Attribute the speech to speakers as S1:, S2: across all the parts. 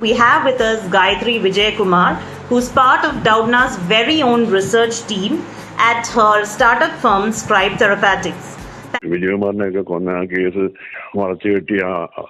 S1: We have with us Gayatri Vijayakumar, who's part of Doudna's very own research team at her startup firm Scribe Therapeutics.
S2: വിജയകുമാറിനെയൊക്കെ കൊന്ന ആ case വളച്ചു കെട്ടി ആ ആ,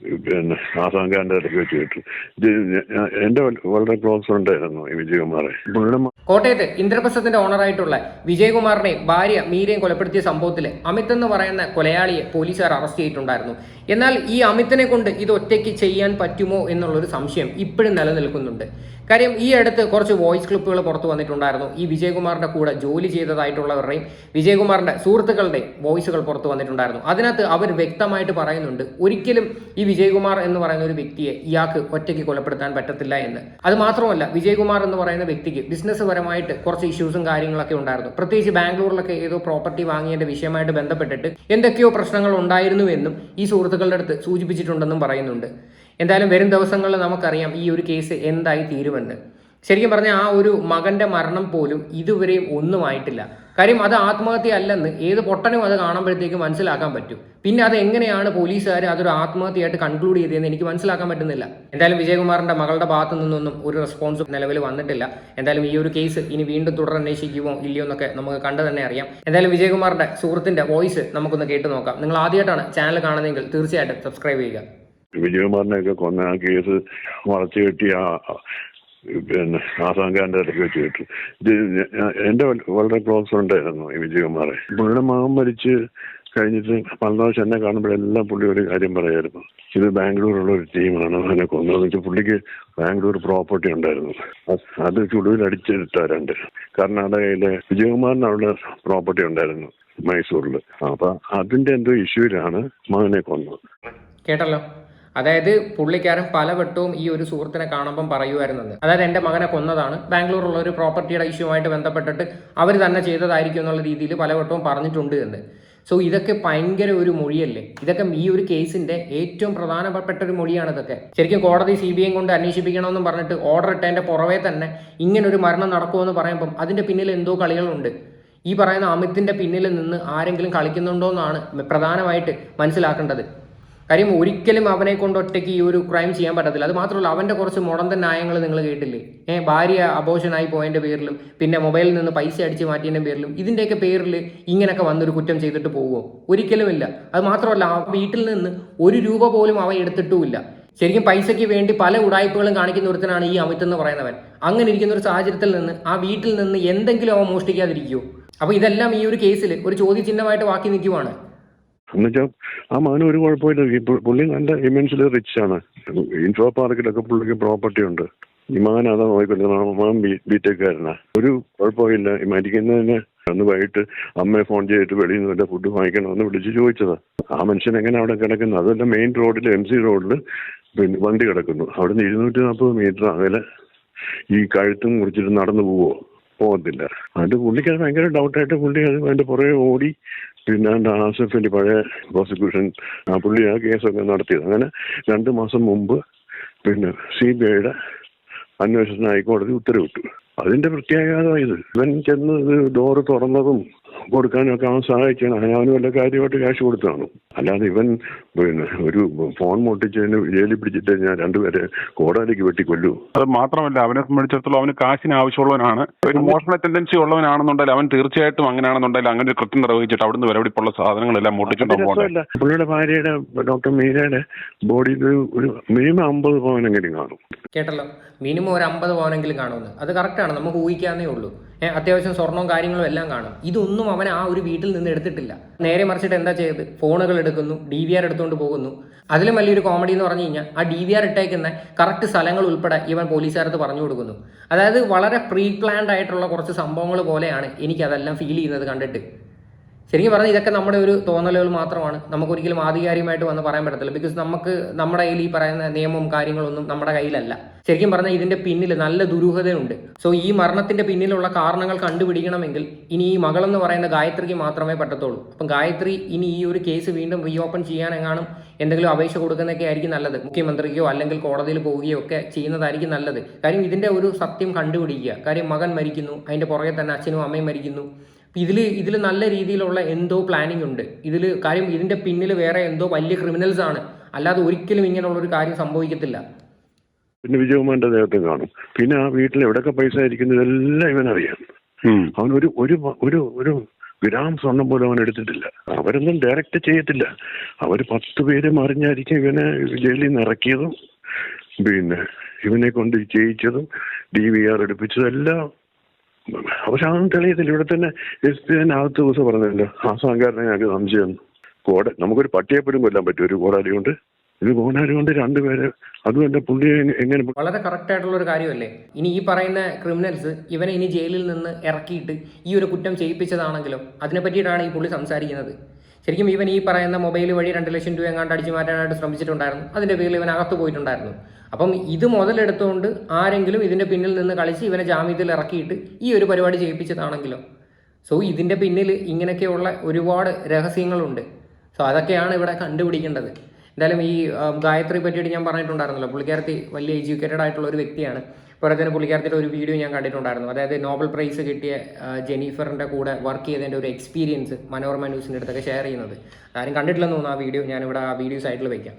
S2: പിന്നെ ആസാങ്കാന്റെ ഇടയ്ക്ക് വെച്ച് കിട്ടും. ഇത് എന്റെ വളരെ ക്ലോസ് ഫ്രണ്ട് ആയിരുന്നു ഈ വിജയകുമാറെ.
S3: കോട്ടയത്ത് ഇന്ദ്രപ്രസ്ഥത്തിന്റെ ഓണറായിട്ടുള്ള വിജയകുമാറിനെ ഭാര്യ മീരയും കൊലപ്പെടുത്തിയ സംഭവത്തിൽ അമിത് എന്ന് പറയുന്ന കൊലയാളിയെ പോലീസുകാർ അറസ്റ്റ് ചെയ്തിട്ടുണ്ടായിരുന്നു. എന്നാൽ ഈ അമിത്തിനെ കൊണ്ട് ഇത് ഒറ്റയ്ക്ക് ചെയ്യാൻ പറ്റുമോ എന്നുള്ളൊരു സംശയം ഇപ്പോഴും നിലനിൽക്കുന്നുണ്ട്. കാര്യം ഈ അടുത്ത് കുറച്ച് വോയിസ് ക്ലിപ്പുകൾ പുറത്തു വന്നിട്ടുണ്ടായിരുന്നു. ഈ വിജയകുമാറിന്റെ കൂടെ ജോലി ചെയ്തതായിട്ടുള്ളവരുടെയും വിജയകുമാറിന്റെ സുഹൃത്തുക്കളുടെ വോയിസുകൾ പുറത്തു വന്നിട്ടുണ്ടായിരുന്നു. അതിനകത്ത് അവർ വ്യക്തമായിട്ട് പറയുന്നുണ്ട് ഒരിക്കലും ഈ വിജയകുമാർ എന്ന് പറയുന്ന ഒരു വ്യക്തിയെ ഇയാൾക്ക് ഒറ്റയ്ക്ക് കൊലപ്പെടുത്താൻ പറ്റത്തില്ല എന്ന്. അത് മാത്രമല്ല വിജയകുമാർ എന്ന് പറയുന്ന വ്യക്തിക്ക് ബിസിനസ് പരമായിട്ട് കുറച്ച് ഇഷ്യൂസും കാര്യങ്ങളൊക്കെ ഉണ്ടായിരുന്നു. പ്രത്യേകിച്ച് ബാംഗ്ലൂരിലൊക്കെ ഏതോ പ്രോപ്പർട്ടി വാങ്ങിയതിന്റെ വിഷയമായിട്ട് ബന്ധപ്പെട്ടിട്ട് എന്തൊക്കെയോ പ്രശ്നങ്ങൾ ഉണ്ടായിരുന്നു എന്നും ഈ സുഹൃത്തുക്കളുടെ അടുത്ത് സൂചിപ്പിച്ചിട്ടുണ്ടെന്നും പറയുന്നുണ്ട്. എന്തായാലും വരും ദിവസങ്ങളിൽ നമുക്കറിയാം ഈ ഒരു കേസ് എന്തായി തീരുമെന്ന്. ശരിക്കും പറഞ്ഞാൽ ആ ഒരു മകന്റെ മരണം പോലും ഇതുവരെയും ഒന്നുമായിട്ടില്ല കാര്യം അത് ആത്മഹത്യ അല്ലെന്ന് ഏത് പൊട്ടനും അത് കാണുമ്പോഴത്തേക്ക് മനസ്സിലാക്കാൻ പറ്റും. പിന്നെ അത് എങ്ങനെയാണ് പോലീസുകാർ അതൊരു ആത്മഹത്യയായിട്ട് കൺക്ലൂഡ് ചെയ്തതെന്ന് എനിക്ക് മനസ്സിലാക്കാൻ പറ്റുന്നില്ല. എന്തായാലും വിജയകുമാറിന്റെ മകളുടെ ഭാഗത്തു നിന്നൊന്നും ഒരു റെസ്പോൺസ് നിലവിൽ വന്നിട്ടില്ല. എന്തായാലും ഈ ഒരു കേസ് ഇനി വീണ്ടും തുടരന്വേഷിക്കുമോ ഇല്ലയോ എന്നൊക്കെ നമുക്ക് കണ്ടു തന്നെ അറിയാം. എന്തായാലും വിജയകുമാറിന്റെ സുഹൃത്തിന്റെ വോയിസ് നമുക്കൊന്ന് കേട്ടു നോക്കാം. നിങ്ങൾ ആദ്യമായിട്ടാണ് ചാനൽ കാണുന്നതെങ്കിൽ തീർച്ചയായിട്ടും സബ്സ്ക്രൈബ് ചെയ്യുക.
S2: വിജയകുമാറിനെയൊക്കെ കൊന്ന ആ കേസ് വളച്ചു കെട്ടി ആ ആ, പിന്നെ ആസാങ്കാന്റെ ഇടയ്ക്ക് വെച്ച് കിട്ടും. ഇത് എന്റെ വളരെ ക്ലോസ് ഉണ്ടായിരുന്നു ഈ വിജയകുമാറെ. പുള്ളിയുടെ മകൻ മരിച്ച് കഴിഞ്ഞിട്ട് പലതാവശ്യം എന്നെ കാണുമ്പോഴെല്ലാം പുള്ളി ഒരു കാര്യം പറയായിരുന്നു. ഇത് ബാംഗ്ലൂരുള്ള ഒരു ടീമാണ്. അവനെ കൊന്നതെന്ന് വെച്ചാൽ പുള്ളിക്ക് ബാംഗ്ലൂർ പ്രോപ്പർട്ടി ഉണ്ടായിരുന്നു. അത് ചുടുവിൽ അടിച്ചെടുത്താരുണ്ട് കർണാടകയിലെ വിജയകുമാറിന് അവിടെ പ്രോപ്പർട്ടി ഉണ്ടായിരുന്നു മൈസൂരിൽ അപ്പൊ അതിന്റെ എന്തോ ഇഷ്യൂലാണ് മകനെ കൊന്നത്.
S3: കേട്ടല്ലോ. അതായത് പുള്ളിക്കാരൻ പലവട്ടവും ഈ ഒരു സുഹൃത്തിനെ കാണുമ്പം പറയുമായിരുന്നത് അതായത് എന്റെ മകനെ കൊന്നതാണ്. ബാംഗ്ലൂരുള്ള ഒരു പ്രോപ്പർട്ടിയുടെ ഇഷ്യൂമായിട്ട് ബന്ധപ്പെട്ടിട്ട് അവർ തന്നെ ചെയ്തതായിരിക്കും എന്നുള്ള രീതിയിൽ പലവട്ടവും പറഞ്ഞിട്ടുണ്ട് എന്ന്. സോ ഇതൊക്കെ ഭയങ്കര ഒരു മൊഴിയല്ലേ? ഇതൊക്കെ ഈ ഒരു കേസിന്റെ ഏറ്റവും പ്രധാനപ്പെട്ട ഒരു മൊഴിയാണ് ഇതൊക്കെ. ശരിക്കും കോടതി സി ബി ഐ കൊണ്ട് അന്വേഷിപ്പിക്കണമെന്നും പറഞ്ഞിട്ട് ഓർഡർ ഇട്ടതിന്റെ പുറവേ തന്നെ ഇങ്ങനെ ഒരു മരണം നടക്കുമെന്ന് പറയുമ്പം അതിന്റെ പിന്നിൽ എന്തോ കളികളുണ്ട്. ഈ പറയുന്ന അമിത്തിന്റെ പിന്നിൽ നിന്ന് ആരെങ്കിലും കളിക്കുന്നുണ്ടോ എന്നാണ് പ്രധാനമായിട്ട് മനസ്സിലാക്കേണ്ടത്. കാര്യം ഒരിക്കലും അവനെ കൊണ്ട് ഒറ്റയ്ക്ക് ഈ ഒരു ക്രൈം ചെയ്യാൻ പറ്റത്തില്ല. അത് മാത്രമല്ല അവന്റെ കുറച്ച് മുടന്തൻ ന്യായങ്ങൾ നിങ്ങൾ കേട്ടില്ലേ? ഏഹ് ഭാര്യ അബോഷനായി പോയതിന്റെ പേരിലും പിന്നെ മൊബൈലിൽ നിന്ന് പൈസ അടിച്ച് മാറ്റിയതിന്റെ പേരിലും ഇതിന്റെയൊക്കെ പേരിൽ ഇങ്ങനെയൊക്കെ വന്നൊരു കുറ്റം ചെയ്തിട്ട് പോകുമോ ഒരിക്കലുമില്ല. അത് മാത്രമല്ല ആ വീട്ടിൽ നിന്ന് ഒരു രൂപ പോലും അവൻ എടുത്തിട്ടുമില്ല. ശരിക്കും പൈസയ്ക്ക് വേണ്ടി പല ഉടായ്പകളും കാണിക്കുന്ന ഒരുത്തനാണ് ഈ അമിത് എന്ന് പറയുന്നവൻ. അങ്ങനെ ഇരിക്കുന്ന ഒരു സാഹചര്യത്തിൽ നിന്ന് ആ വീട്ടിൽ നിന്ന് എന്തെങ്കിലും അവ മോഷ്ടിക്കാതിരിക്കുമോ അപ്പോൾ ഇതെല്ലാം ഈ ഒരു കേസിൽ ഒരു ചോദ്യചിഹ്നമായിട്ട് ബാക്കി നിൽക്കുവാണ്.
S2: എന്നുവെച്ചാൽ ആ മകന് ഒരു കുഴപ്പമില്ല. പുള്ളി നല്ല ഇമെൻസിൽ റിച്ച് ആണ്. ഇൻഫോ പാർക്കിലൊക്കെ പുള്ളിക്ക് പ്രോപ്പർട്ടി ഉണ്ട്. ഈ മകൻ അതാ നോക്കിക്കൊണ്ടിരുന്ന മകൻ ബിടെക്കാരനാ ഒരു കുഴപ്പമില്ല. മരിക്കുന്നതിന് അന്ന് വൈകിട്ട് അമ്മയെ ഫോൺ ചെയ്തിട്ട് വെളിയിൽ നിന്ന് ഫുഡ് വാങ്ങിക്കണമെന്ന് വിളിച്ച് ചോദിച്ചതാ. ആ മനുഷ്യൻ എങ്ങനെ അവിടെ കിടക്കുന്നു? അതല്ല മെയിൻ റോഡിൽ എം സി റോഡിൽ പിന്നെ വണ്ടി കിടക്കുന്നു. അവിടെ നിന്ന് ഇരുന്നൂറ്റി നാൽപ്പത് മീറ്റർ അകലെ ഈ കഴുത്തും കുറിച്ചിട്ട് നടന്നു പോവോ? പോകത്തില്ല അത് പുള്ളിക്ക് അത് ഭയങ്കര ഡൗട്ടായിട്ട് പുള്ളി അത് അതിന്റെ പുറകെ ഓടി പിന്നെ അതിന്റെ അലി പഴയ പ്രോസിക്യൂഷൻ പുള്ളി ആ കേസൊക്കെ നടത്തിയത്. അങ്ങനെ രണ്ട് മാസം മുമ്പ് പിന്നെ സി ബി ഐയുടെ അന്വേഷണത്തിന് ഹൈക്കോടതി ഉത്തരവിട്ടു. അതിന്റെ പ്രത്യാഘാതമായത്. ഇവൻ ചെന്ന് ഡോറ് തുറന്നതും കൊടുക്കാനും ഒക്കെ അവൻ അങ്ങനെ അവന് വല്ല കാര്യമായിട്ട് ക്യാഷ് കൊടുത്താണ്. അല്ലാതെ ഇവൻ പിന്നെ ഒരു ഫോൺ പൊട്ടിച്ചതിന് ജയിലിൽ പിടിച്ചിട്ട് ഞാൻ രണ്ടുപേരെ വെട്ടി വെട്ടിക്കൊല്ലു.
S4: അത് മാത്രമല്ല അവനെ സംബന്ധിച്ചിടത്തോളം അവന് കാശിന് ആവശ്യമുള്ളവനാണ്. ഒരു മോഷണ ടെൻഡൻസി ഉള്ളവനാണെന്നുണ്ടെങ്കിൽ അവൻ തീർച്ചയായിട്ടും അങ്ങനെയാണെന്നുണ്ടെങ്കിൽ അങ്ങനെ ഒരു കൃത്യം നിർവഹിച്ചിട്ട് അവിടുന്ന് വരവിടിപ്പുള്ള സാധനങ്ങളെല്ലാം മോട്ടിച്ചുകൊണ്ട് പോകണ്ടേ?
S2: രസമല്ല പുള്ളിയുടെ ഭാര്യയുടെ ഡോക്ടർ മീരയുടെ ബോഡിയിൽ ഒരു മിനിമം അമ്പത് പവനെങ്കിലും കാണും.
S3: കേട്ടല്ലോ. മിനിമം ഒരു അമ്പത് പവനെങ്കിലും കാണുമെന്ന്. അത് കറക്റ്റാണ് നമുക്ക് ഊഹിക്കാന്നേ ഉള്ളൂ. അത്യാവശ്യം സ്വർണവും കാര്യങ്ങളും എല്ലാം കാണും. ഇതൊന്നും അവൻ ആ ഒരു വീട്ടിൽ നിന്ന് എടുത്തിട്ടില്ല. നേരെ മറിച്ചിട്ട് എന്താ ചെയ്തത് ഫോണുകൾ എടുക്കുന്നു ഡി വി ആർ എടുത്തുകൊണ്ട് പോകുന്നു. അതിലും വലിയൊരു കോമഡി എന്ന് പറഞ്ഞു കഴിഞ്ഞാൽ ആ ഡി വി ആർ ഇട്ടേക്കുന്ന കറക്റ്റ് സ്ഥലങ്ങൾ ഉൾപ്പെടെ ഇവൻ പോലീസുകാരത്ത് പറഞ്ഞു കൊടുക്കുന്നു. അതായത് വളരെ പ്രീ പ്ലാൻഡ് ആയിട്ടുള്ള കുറച്ച് സംഭവങ്ങൾ പോലെയാണ് എനിക്കതെല്ലാം ഫീൽ ചെയ്യുന്നത് കണ്ടിട്ട്. ശരിക്കും പറഞ്ഞാൽ ഇതൊക്കെ നമ്മുടെ ഒരു തോന്നലുകൾ മാത്രമാണ്. നമുക്ക് ഒരിക്കലും ആധികാരികമായിട്ട് വന്ന് പറയാൻ പറ്റത്തില്ല. ബിക്കോസ് നമുക്ക് നമ്മുടെ കയ്യിൽ ഈ പറയുന്ന നിയമവും കാര്യങ്ങളൊന്നും നമ്മുടെ കയ്യിലല്ല. ശരിക്കും പറഞ്ഞാൽ ഇതിന്റെ പിന്നിൽ നല്ല ദുരൂഹതയുണ്ട്. സോ ഈ മരണത്തിന്റെ പിന്നിലുള്ള കാരണങ്ങൾ കണ്ടുപിടിക്കണമെങ്കിൽ ഇനി ഈ മകളെന്ന് പറയുന്ന ഗായത്രിക്ക് മാത്രമേ പറ്റത്തുള്ളൂ. അപ്പം ഗായത്രി ഇനി ഈ ഒരു കേസ് വീണ്ടും റീ ഓപ്പൺ ചെയ്യാനെങ്ങാനും എന്തെങ്കിലും അപേക്ഷ കൊടുക്കുന്നതൊക്കെ ആയിരിക്കും നല്ലത്. മുഖ്യമന്ത്രിക്കോ അല്ലെങ്കിൽ കോടതിയിൽ പോവുകയോ ഒക്കെ ചെയ്യുന്നതായിരിക്കും നല്ലത്. കാര്യം ഇതിന്റെ ഒരു സത്യം കണ്ടുപിടിക്കുക. കാര്യം മകൻ മരിക്കുന്നു അതിന്റെ പുറകെ തന്നെ അച്ഛനും അമ്മയും മരിക്കുന്നു. ഇതിൽ ഇതിൽ നല്ല രീതിയിലുള്ള എന്തോ പ്ലാനിങ് ഉണ്ട്. ഇതിൽ കാര്യം ഇതിന്റെ പിന്നിൽ വേറെ എന്തോ വലിയ ക്രിമിനൽസ് ആണ്. അല്ലാതെ ഒരിക്കലും ഇങ്ങനെയുള്ള ഒരു കാര്യം സംഭവിക്കത്തില്ല.
S2: പിന്നെ വിജയകുമാറിന്റെ ദേഹത്തും കാണും. പിന്നെ ആ വീട്ടിൽ എവിടെയൊക്കെ പൈസ ആയിരിക്കുന്നു ഇതെല്ലാം ഇവനറിയാം
S4: ഉം.
S2: അവൻ ഒരു ഒരു ഒരു ഒരു ഗ്രാം സ്വർണം പോലും അവൻ എടുത്തിട്ടില്ല. അവരൊന്നും ഡയറക്റ്റ് ചെയ്യത്തില്ല. അവർ പത്ത് പേര് മറിഞ്ഞായിരിക്കും ഇവനെ ജയിലിൽ നിന്ന് ഇറക്കിയതും പിന്നെ ഇവനെ കൊണ്ട് ചെയ്യിച്ചതും ഡി വി ആർ എടുപ്പിച്ചതും പക്ഷെ തെളിയത്തില്ല ഇവിടെ തന്നെ ആദ്യത്തെ ദിവസം പറഞ്ഞല്ലോ. ആ സാങ്കാരനെ ഞങ്ങൾക്ക് സംശയം കോട നമുക്കൊരു പട്ടിയെ പോലും കൊല്ലാൻ പറ്റും. ഒരു കോടാലി കൊണ്ട് ഇത് കോടാലി കൊണ്ട് രണ്ടുപേരെ അതും എന്റെ പുള്ളി എങ്ങ- എങ്ങനെ
S3: വളരെ കറക്റ്റ് ആയിട്ടുള്ള ഒരു കാര്യമല്ലേ? ഇനി ഈ പറയുന്ന ക്രിമിനൽസ് ഇവനെ ഇനി ജയിലിൽ നിന്ന് ഇറക്കിയിട്ട് ഈ ഒരു കുറ്റം ചെയ്യിപ്പിച്ചതാണെങ്കിലും അതിനെ പറ്റിയിട്ടാണ് ഈ പുള്ളി സംസാരിക്കുന്നത്. ശരിക്കും ഇവൻ ഈ പറയുന്ന മൊബൈൽ വഴി രണ്ട് ലക്ഷം രൂപ എങ്ങാണ്ട് അടിച്ചു മാറ്റാനായിട്ട് ശ്രമിച്ചിട്ടുണ്ടായിരുന്നു. അതിന്റെ പേരിൽ ഇവൻ അകത്ത് പോയിട്ടുണ്ടായിരുന്നു. അപ്പം ഇത് മുതലെടുത്തുകൊണ്ട് ആരെങ്കിലും ഇതിന്റെ പിന്നിൽ നിന്ന് കളിച്ച് ഇവനെ ജാമ്യത്തിൽ ഇറക്കിയിട്ട് ഈ ഒരു പരിപാടി ചെയ്യിപ്പിച്ചതാണെങ്കിലോ? സോ ഇതിന്റെ പിന്നിൽ ഇങ്ങനെയൊക്കെയുള്ള ഒരുപാട് രഹസ്യങ്ങളുണ്ട്. സോ അതൊക്കെയാണ് ഇവിടെ കണ്ടുപിടിക്കേണ്ടത്. എന്തായാലും ഈ ഗായത്രി പറ്റിയിട്ട് ഞാൻ പറഞ്ഞിട്ടുണ്ടായിരുന്നല്ലോ. പുള്ളിക്കാരത്തി വലിയ എഡ്യൂക്കേറ്റഡ് ആയിട്ടുള്ള ഒരു വ്യക്തിയാണ്. അതുപോലെ തന്നെ പുള്ളിക്കാരത്തിന്റെ ഒരു വീഡിയോ ഞാൻ കണ്ടിട്ടുണ്ടായിരുന്നു. അതായത് നോബൽ പ്രൈസ് കിട്ടിയ ജെനീഫറിന്റെ കൂടെ വർക്ക് ചെയ്തതിന്റെ ഒരു എക്സ്പീരിയൻസ് മനോരമ ന്യൂസിന്റെ അടുത്തൊക്കെ ഷെയർ ചെയ്യുന്നത്. ആരും കണ്ടിട്ടില്ലെന്ന് തോന്നുന്നു ആ വീഡിയോ ഞാനിവിടെ ആ വീഡിയോ സൈഡിൽ
S1: വയ്ക്കാം.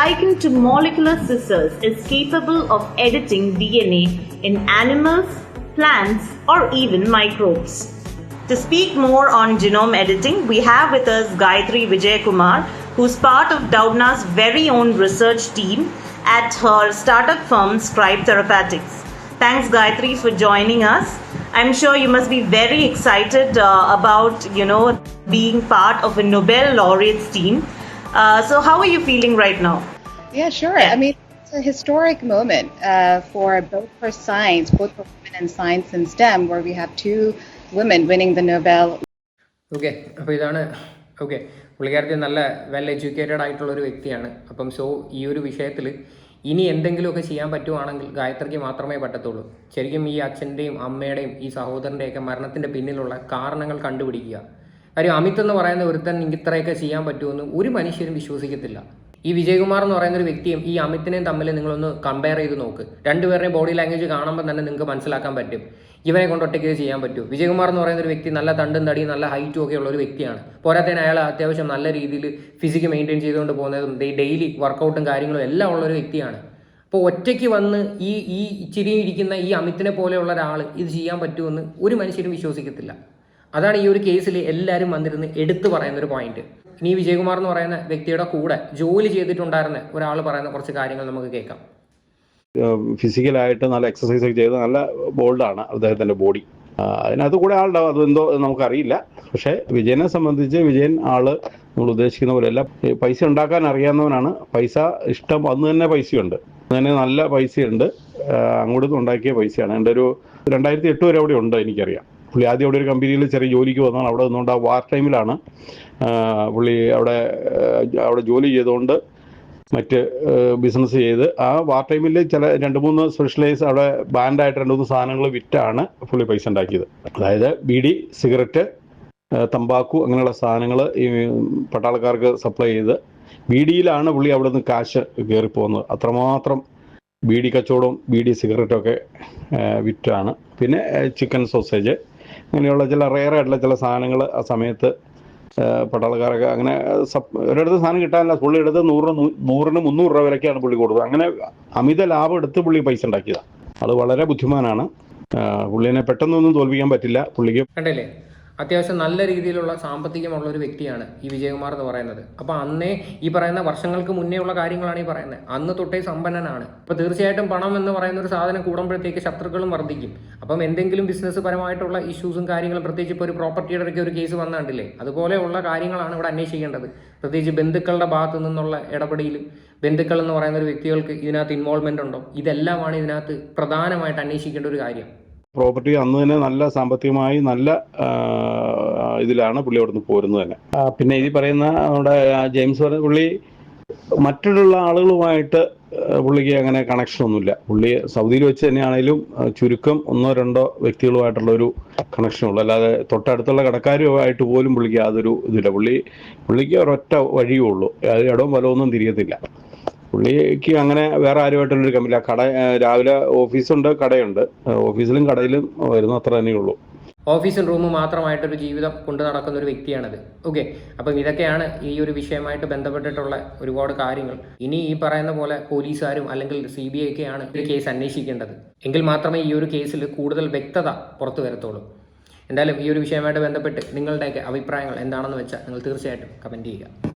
S1: Likened to molecular scissors, is capable of editing DNA in animals, plants, or even microbes. To speak more on genome editing, we have with us Gayatri Vijayakumar, who's part of Doudna's very own research team at her startup firm Scribe Therapeutics. Thanks, Gayatri, for joining us. I'm sure you must be very excited uh, about, you know, being part of a Nobel laureates team. Uh, so, how are you feeling right now?
S5: Yeah, sure.
S1: Yeah.
S5: I mean, it's a historic moment uh, for both for science, both for women in science and STEM, where we have two women winning the Nobel.
S3: Okay, okay. പുള്ളിക്കാരത്തി നല്ല well educated ആയിട്ടുള്ള ഒരു വ്യക്തിയാണ്. അപ്പം so ഈ ഒരു വിഷയത്തിൽ ഇനി എന്തെങ്കിലുമൊക്കെ ചെയ്യാൻ പറ്റുവാണെങ്കിൽ ഗായത്രിക്ക് മാത്രമേ പറ്റത്തുള്ളൂ. ശരിക്കും ഈ അച്ഛന്റെയും അമ്മയുടെയും ഈ സഹോദരന്റെയൊക്കെ മരണത്തിന്റെ പിന്നിലുള്ള കാരണങ്ങൾ കണ്ടുപിടിക്കുക. കാര്യം അമിത് എന്ന് പറയുന്ന ഒരുത്തൻ ഇത്രയൊക്കെ ചെയ്യാൻ പറ്റുമെന്ന് ഒരു മനുഷ്യരും വിശ്വസിക്കത്തില്ല. ഈ വിജയകുമാർ എന്ന് പറയുന്ന ഒരു വ്യക്തിയും ഈ അമിത്തിനെയും തമ്മിൽ നിങ്ങളൊന്ന് കമ്പയർ ചെയ്ത് നോക്ക്. രണ്ടുപേരുടെയും ബോഡി ലാംഗ്വേജ് കാണുമ്പോൾ തന്നെ നിങ്ങൾക്ക് മനസ്സിലാക്കാൻ പറ്റും. ഇവനെ കൊണ്ട് ഒറ്റയ്ക്ക് ചെയ്യാൻ പറ്റും. വിജയകുമാർ എന്ന് പറയുന്ന ഒരു വ്യക്തി നല്ല തണ്ടും തടിയും നല്ല ഹൈറ്റും ഒക്കെ ഉള്ള ഒരു വ്യക്തിയാണ്. പോരാത്തതിന് അയാൾ അത്യാവശ്യം നല്ല രീതിയിൽ ഫിസിക്ക് മെയിന്റെയിൻ ചെയ്തുകൊണ്ട് പോകുന്നതും ഡെയിലി വർക്കൗട്ടും കാര്യങ്ങളും എല്ലാം ഉള്ള ഒരു വ്യക്തിയാണ്. അപ്പോൾ ഒറ്റയ്ക്ക് വന്ന് ഈ ഈ ഇച്ചിരി ഇരിക്കുന്ന ഈ അമിത്തിനെ പോലെയുള്ള ഒരാൾ ഇത് ചെയ്യാൻ പറ്റുമെന്ന് ഒരു മനുഷ്യരും വിശ്വസിക്കത്തില്ല. അതാണ് ഈ ഒരു കേസിൽ എല്ലാവരും വന്നിരുന്ന് എടുത്തു പറയുന്ന ഒരു പോയിന്റ് ഇനി വിജയകുമാർ എന്ന് പറയുന്ന വ്യക്തിയുടെ കൂടെ ജോലി ചെയ്തിട്ടുണ്ടായിരുന്ന ഒരാൾ പറയുന്ന കുറച്ച് കാര്യങ്ങൾ നമുക്ക് കേൾക്കാം.
S6: ഫിസിക്കലായിട്ട് നല്ല എക്സസൈസ് ഒക്കെ ചെയ്ത് നല്ല ബോൾഡാണ് അദ്ദേഹത്തിന്റെ ബോഡി അതിനകത്ത് കൂടെ ആളുണ്ടാവും അതെന്തോ നമുക്കറിയില്ല. പക്ഷേ വിജയനെ സംബന്ധിച്ച് വിജയൻ ആൾ നമ്മൾ ഉദ്ദേശിക്കുന്ന പോലെയല്ല പൈസ ഉണ്ടാക്കാൻ അറിയാവുന്നവനാണ്. പൈസ ഇഷ്ടം അന്ന് തന്നെ പൈസയുണ്ട്. തന്നെ നല്ല പൈസയുണ്ട്. അങ്ങോട്ട് ഉണ്ടാക്കിയ പൈസയാണ്. എന്റെ ഒരു രണ്ടായിരത്തി എട്ട് വരെ അവിടെ ഉണ്ട് എനിക്കറിയാം. പുള്ളി ആദ്യം അവിടെ ഒരു കമ്പനിയിൽ ചെറിയ ജോലിക്ക് വന്നതാണ്. അവിടെ നിന്നുകൊണ്ട് ആ വാർ ടൈമിലാണ് പുള്ളി അവിടെ അവിടെ ജോലി ചെയ്തുകൊണ്ട് മറ്റ് ബിസിനസ് ചെയ്ത്. ആ വാർ ടൈമിൽ ചില രണ്ട് മൂന്ന് സ്പെഷ്യലൈസ് അവിടെ ബാൻഡായിട്ട് രണ്ട് മൂന്ന് സാധനങ്ങൾ വിറ്റാണ് പുള്ളി പൈസ ഉണ്ടാക്കിയത്. അതായത് ബീഡി സിഗരറ്റ് തമ്പാക്കു അങ്ങനെയുള്ള സാധനങ്ങൾ ഈ പട്ടാളക്കാർക്ക് സപ്ലൈ ചെയ്ത് ബീഡിയിലാണ് പുള്ളി അവിടെ നിന്ന് കാശ് കയറിപ്പോകുന്നത് അത്രമാത്രം ബീഡി കച്ചവടവും ബീഡി സിഗരറ്റും ഒക്കെ വിറ്റാണ്. പിന്നെ ചിക്കൻ സോസേജ് അങ്ങനെയുള്ള ചില റെയർ ആയിട്ടുള്ള ചില സാധനങ്ങൾ ആ സമയത്ത് പട്ടാളക്കാരൊക്കെ അങ്ങനെ ഒരിടത്ത് സാധനം കിട്ടാനില്ല. പുള്ളി എടുത്ത് നൂറിന് നൂറിന് മുന്നൂറ് രൂപ വിലക്കാണ് പുള്ളി കൊടുത്തത്. അങ്ങനെ അമിത ലാഭം എടുത്ത് പുള്ളി പൈസ ഉണ്ടാക്കിയതാണ് അത് വളരെ ബുദ്ധിമാനാണ്. പുള്ളിനെ പെട്ടെന്നൊന്നും തോൽപ്പിക്കാൻ പറ്റില്ല. പുള്ളിക്ക്
S3: അത്യാവശ്യം നല്ല രീതിയിലുള്ള സാമ്പത്തികമുള്ള ഒരു വ്യക്തിയാണ് ഈ വിജയകുമാർ എന്ന് പറയുന്നത്. അപ്പോൾ അന്നേ ഈ പറയുന്ന വർഷങ്ങൾക്ക് മുന്നേ ഉള്ള കാര്യങ്ങളാണ് ഈ പറയുന്നത്. അന്ന് തൊട്ടേ സമ്പന്നനാണ്. അപ്പോൾ തീർച്ചയായിട്ടും പണം എന്ന് പറയുന്ന ഒരു സാധനം കൂടുമ്പോഴത്തേക്ക് ശത്രുക്കളും വർദ്ധിക്കും. അപ്പം എന്തെങ്കിലും ബിസിനസ് പരമായിട്ടുള്ള ഇഷ്യൂസും കാര്യങ്ങളും പ്രത്യേകിച്ച് ഇപ്പോൾ ഒരു പ്രോപ്പർട്ടിയുടെ ഒക്കെ ഒരു കേസ് വന്നിട്ടില്ലേ അതുപോലെയുള്ള കാര്യങ്ങളാണ് ഇവിടെ അന്വേഷിക്കേണ്ടത്. പ്രത്യേകിച്ച് ബന്ധുക്കളുടെ ഭാഗത്തു നിന്നുള്ള ഇടപെടൽ ബന്ധുക്കൾ എന്ന് പറയുന്ന ഒരു വ്യക്തികൾക്ക് ഇതിനകത്ത് ഇൻവോൾവ്മെന്റ് ഉണ്ടോ? ഇതെല്ലാമാണ് ഇതിനകത്ത് പ്രധാനമായിട്ട് അന്വേഷിക്കേണ്ട ഒരു കാര്യം.
S6: പ്രോപ്പർട്ടി അന്ന് തന്നെ നല്ല സാമ്പത്തികമായി നല്ല ഇതിലാണ് പുള്ളി അവിടുന്ന് പോരുന്നത് തന്നെ. പിന്നെ ഈ പറയുന്ന നമ്മുടെ ജെയിംസ് പറഞ്ഞ പുള്ളി മറ്റുള്ള ആളുകളുമായിട്ട് പുള്ളിക്ക് അങ്ങനെ കണക്ഷൻ ഒന്നുമില്ല. പുള്ളി സൗദിയിൽ വെച്ച് തന്നെയാണേലും ആ, ചുരുക്കം ഒന്നോ രണ്ടോ വ്യക്തികളുമായിട്ടുള്ള ഒരു കണക്ഷൻ ഉള്ളു. അല്ലാതെ തൊട്ടടുത്തുള്ള കടക്കാരുമായിട്ട് പോലും പുള്ളിക്ക് യാതൊരു ഇതില്ല. പുള്ളി പുള്ളിക്ക് ഒരൊറ്റ വഴിയേ ഉള്ളൂ. അത് ഇടവും വലമൊന്നും തിരിയത്തില്ല. പുള്ളിക്ക് അങ്ങനെ വേറെ ആരുമായിട്ടുള്ളൊരു കമ്മില്ല കട രാവിലെ ഓഫീസുണ്ട് കടയുണ്ട്. ഓഫീസിലും കടയിലും വരുന്ന അത്ര തന്നെയുള്ളൂ
S3: ഓഫീസും റൂമും മാത്രമായിട്ടൊരു ജീവിതം കൊണ്ടു നടക്കുന്ന ഒരു വ്യക്തിയാണത്. ഓക്കെ. അപ്പം ഇതൊക്കെയാണ് ഈ ഒരു വിഷയമായിട്ട് ബന്ധപ്പെട്ടിട്ടുള്ള ഒരുപാട് കാര്യങ്ങൾ. ഇനി ഈ പറയുന്ന പോലെ പോലീസുകാരും അല്ലെങ്കിൽ സി ബി ഐ ഒക്കെയാണ് ഈ കേസ് അന്വേഷിക്കേണ്ടത്. എങ്കിൽ മാത്രമേ ഈ ഒരു കേസിൽ കൂടുതൽ വ്യക്തത പുറത്തു വരത്തുള്ളൂ. എന്തായാലും ഈ ഒരു വിഷയമായിട്ട് ബന്ധപ്പെട്ട് നിങ്ങളുടെയൊക്കെ അഭിപ്രായങ്ങൾ എന്താണെന്ന് വെച്ചാൽ നിങ്ങൾ തീർച്ചയായിട്ടും കമന്റ് ചെയ്യുക.